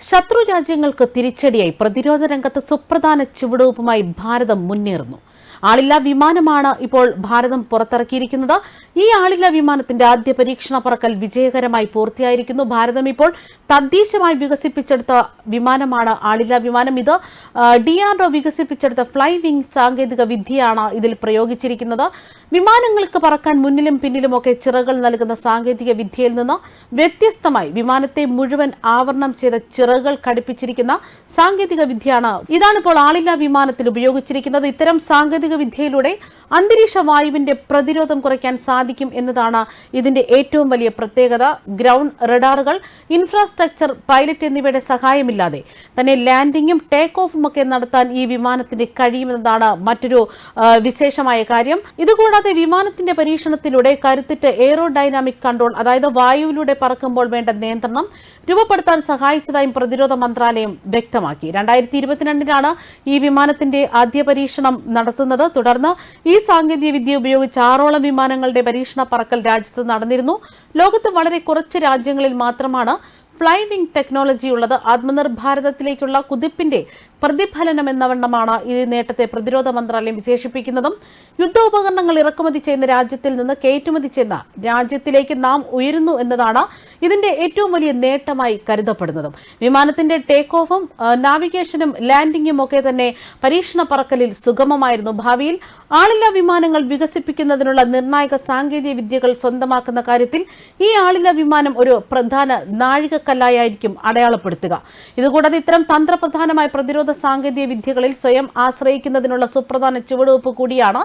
ശത്രു രാജ്യങ്ങൾക്ക് തിരിച്ചടിയായി പ്രതിരോധ രംഗത്ത് സുപ്രധാന ചുവടുവയ്പുമായി ഭാരതം മുന്നേറുന്നു. ആളില്ലാ വിമാനമാണ് ഇപ്പോൾ ഭാരതം പുറത്തിറക്കിയിരിക്കുന്നത്. ഈ ആളില്ലാ വിമാനത്തിന്റെ ആദ്യ പരീക്ഷണ പറക്കൽ വിജയകരമായി പൂർത്തിയായിരിക്കുന്നു. ഭാരതം ഇപ്പോൾ തദ്ദേശമായി വികസിപ്പിച്ചെടുത്ത വിമാനമാണ് ആളില്ലാ വിമാനം. ഇത് ഡിആർഡോ വികസിപ്പിച്ചെടുത്ത ഫ്ലൈ വിംഗ് സാങ്കേതിക വിദ്യയാണ് ഇതിൽ പ്രയോഗിച്ചിരിക്കുന്നത്. വിമാനങ്ങൾക്ക് പറക്കാൻ മുന്നിലും പിന്നിലുമൊക്കെ ചിറകൾ നൽകുന്ന സാങ്കേതിക വിദ്യയിൽ നിന്ന് വ്യത്യസ്തമായി വിമാനത്തെ മുഴുവൻ ആവരണം ചെയ്ത ചിറകൾ ഘടിപ്പിച്ചിരിക്കുന്ന സാങ്കേതിക വിദ്യയാണ് ഇതാണ് ഇപ്പോൾ ആളില്ലാ വിമാനത്തിൽ ഉപയോഗിച്ചിരിക്കുന്നത്. ഇത്തരം സാങ്കേതിക വിദ്യയിലൂടെ അന്തരീക്ഷ വായുവിന്റെ പ്രതിരോധം കുറയ്ക്കാൻ സാധിക്കും എന്നതാണ് ഇതിന്റെ ഏറ്റവും വലിയ പ്രത്യേകത. ഗ്രൗണ്ട് റഡാറുകൾ ഇൻഫ്രാസ്ട്രക്ചർ പൈലറ്റ് എന്നിവയുടെ സഹായമില്ലാതെ തന്നെ ലാൻഡിങ്ങും ടേക്ക് ഒക്കെ നടത്താൻ ഈ വിമാനത്തിന് കഴിയുമെന്നതാണ് മറ്റൊരു വിശേഷമായ കാര്യം. ഇതുകൂടാതെ വിമാനത്തിന്റെ പരീക്ഷണത്തിലൂടെ കരുത്തിട്ട് എയറോഡൈനാമിക് കൺട്രോൾ അതായത് വായുവിലൂടെ പറക്കുമ്പോൾ വേണ്ട നിയന്ത്രണം രൂപപ്പെടുത്താൻ സഹായിച്ചതായും പ്രതിരോധ മന്ത്രാലയം വ്യക്തമാക്കി. രണ്ടായിരത്തി ഇരുപത്തിരണ്ടിനാണ് ഈ വിമാനത്തിന്റെ ആദ്യ പരീക്ഷണം നടത്തുന്നത്. തുടർന്ന് ഈ സാങ്കേതിക വിദ്യ ഉപയോഗിച്ച് ആറോളം വിമാനങ്ങളുടെ പരീക്ഷണ പറക്കൽ രാജ്യത്ത് നടന്നിരുന്നു. ലോകത്ത് വളരെ കുറച്ച് രാജ്യങ്ങളിൽ മാത്രമാണ് ഫ്ലൈ വിംഗ് ടെക്നോളജി ഉള്ളത് ആത്മനിർഭർ ഭാരതത്തിലേക്കുള്ള കുതിപ്പിന്റെ പ്രതിഫലനം എന്ന വണ്ണമാണ് ഈ നേട്ടത്തെ പ്രതിരോധ മന്ത്രാലയം വിശേഷിപ്പിക്കുന്നതും. യുദ്ധോപകരണങ്ങൾ ഇറക്കുമതി ചെയ്യുന്ന രാജ്യത്തിൽ നിന്ന് കയറ്റുമതി ചെയ്യുന്ന രാജ്യത്തിലേക്ക് നാം ഉയരുന്നു എന്നതാണ് ഇതിന്റെ ഏറ്റവും വലിയ നേട്ടമായി കരുതപ്പെടുന്നതും. വിമാനത്തിന്റെ ടേക്ക് ഓഫും നാവിഗേഷനും ലാൻഡിംഗും ഒക്കെ തന്നെ പരീക്ഷണ പറക്കലിൽ സുഗമമായിരുന്നു ഭാവിയിൽ. ആളില്ലാ വിമാനങ്ങൾ വികസിപ്പിക്കുന്നതിനുള്ള നിർണായക സാങ്കേതിക വിദ്യകൾ സ്വന്തമാക്കുന്ന കാര്യത്തിൽ ഈ ആളില്ലാ വിമാനം ഒരു പ്രധാന നാഴികക്കല്ലായിരിക്കും അടയാളപ്പെടുത്തുക. ഇതുകൂടാതെ ഇത്തരം തന്ത്രപ്രധാനമായ പ്രതിരോധ സാങ്കേതിക വിദ്യകളിൽ സ്വയം ആശ്രയിക്കുന്നതിനുള്ള സുപ്രധാന ചുവടുവെപ്പ് കൂടിയാണ്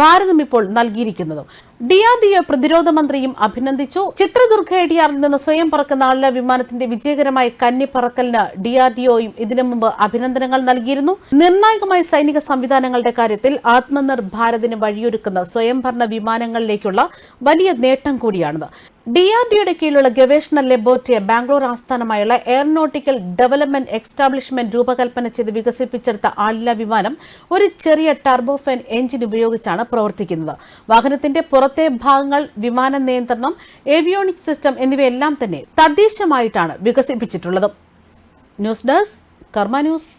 ഭാരതം ഇപ്പോൾ നൽകിയിരിക്കുന്നത്. ഡി ആർ ഡി ഒ പ്രതിരോധ മന്ത്രിയും അഭിനന്ദിച്ചു. ചിത്രദുർഗ എഡിയാറിൽ നിന്ന് സ്വയം പറക്കുന്ന ആളില വിമാനത്തിന്റെ വിജയകരമായ കന്നി പറക്കലിന് ഒയും ഇതിനു മുമ്പ് അഭിനന്ദനങ്ങൾ നൽകിയിരുന്നു. നിർണായകമായ സൈനിക സംവിധാനങ്ങളുടെ കാര്യത്തിൽ ആത്മനിർ ഭാരതിന് വഴിയൊരുക്കുന്ന സ്വയംഭരണ വിമാനങ്ങളിലേക്കുള്ള വലിയ നേട്ടം കൂടിയാണിത്. ഡിആർഡിയുടെ കീഴിലുള്ള ഗവേഷണ ലബോറട്ടറിയെ ബാംഗ്ലൂർ ആസ്ഥാനമായുള്ള എയർനോട്ടിക്കൽ ഡെവലപ്മെന്റ് എക്സ്റ്റാബ്ലിഷ്മെന്റ് രൂപകൽപ്പന ചെയ്ത് വികസിപ്പിച്ചെടുത്ത ആളില്ല വിമാനം ഒരു ചെറിയ ടർബോഫാൻ എഞ്ചിൻ ഉപയോഗിച്ചാണ് പ്രവർത്തിക്കുന്നത്. വാഹനത്തിന്റെ പുറത്തെ ഭാഗങ്ങൾ വിമാന നിയന്ത്രണം ഏവിയോണിക് സിസ്റ്റം എന്നിവയെല്ലാം തന്നെ തദ്ദേശമായിട്ടാണ് വികസിപ്പിച്ചിട്ടുള്ളത്. News desk Karma news.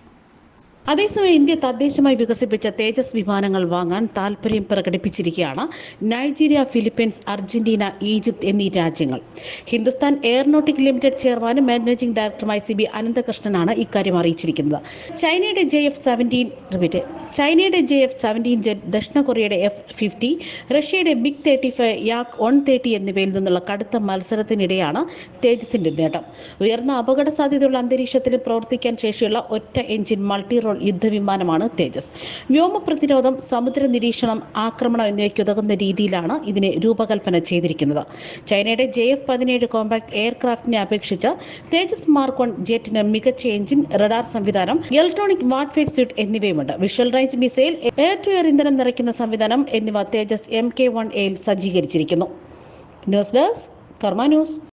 അതേസമയം ഇന്ത്യ തദ്ദേശമായി വികസിപ്പിച്ച തേജസ് വിമാനങ്ങൾ വാങ്ങാൻ താൽപര്യം പ്രകടിപ്പിച്ചിരിക്കുകയാണ്. നൈജീരിയ ഫിലിപ്പീൻസ് അർജന്റീന ഈജിപ്ത് എന്നീ രാജ്യങ്ങൾ. ഹിന്ദുസ്ഥാൻ എയർനോട്ടിക് ലിമിറ്റഡ് ചെയർമാനും മാനേജിംഗ് ഡയറക്ടറുമായി സി ബി അനന്തകൃഷ്ണനാണ് ഇക്കാര്യം അറിയിച്ചിരിക്കുന്നത്. ചൈനയുടെ ജെ എഫ് സെവന്റീൻ ചൈനയുടെ ജെ എഫ് സെവന്റീൻ ജെറ്റ് ദക്ഷിണ കൊറിയയുടെ എഫ് ഫിഫ്റ്റി റഷ്യയുടെ MiG thirty five Yak one thirty എന്നിവയിൽ നിന്നുള്ള കടുത്ത മത്സരത്തിനിടെയാണ് തേജസിന്റെ നേട്ടം. ഉയർന്ന അപകട സാധ്യതയുള്ള അന്തരീക്ഷത്തിൽ പ്രവർത്തിക്കാൻ ശേഷിയുള്ള ഒറ്റ എഞ്ചിൻ മൾട്ടി റോൾ യുദ്ധവിമാനമാണ് തേജസ്. വ്യോമ പ്രതിരോധം സമുദ്ര നിരീക്ഷണം ആക്രമണം എന്നിവയ്ക്ക് ഉതകുന്ന രീതിയിലാണ് ഇതിനെ രൂപകൽപ്പന ചെയ്തിരിക്കുന്നത്. ചൈനയുടെ ജെ എഫ് പതിനേഴ് കോമ്പാക്ട് എയർക്രാഫ്റ്റിനെ അപേക്ഷിച്ച് തേജസ് മാർക്ക് വൺ ജെറ്റിന് മികച്ച എഞ്ചിൻ റഡാർ സംവിധാനം ഇലക്ട്രോണിക് വാട്ട്ഫീഡ് suite എന്നിവയുമുണ്ട്. Visual range missile air to air ഇന്ധനം നിറയ്ക്കുന്ന സംവിധാനം എന്നിവ തേജസ് എം കെ വൺ എയിൽ സജ്ജീകരിച്ചിരിക്കുന്നു. News desk Karma news.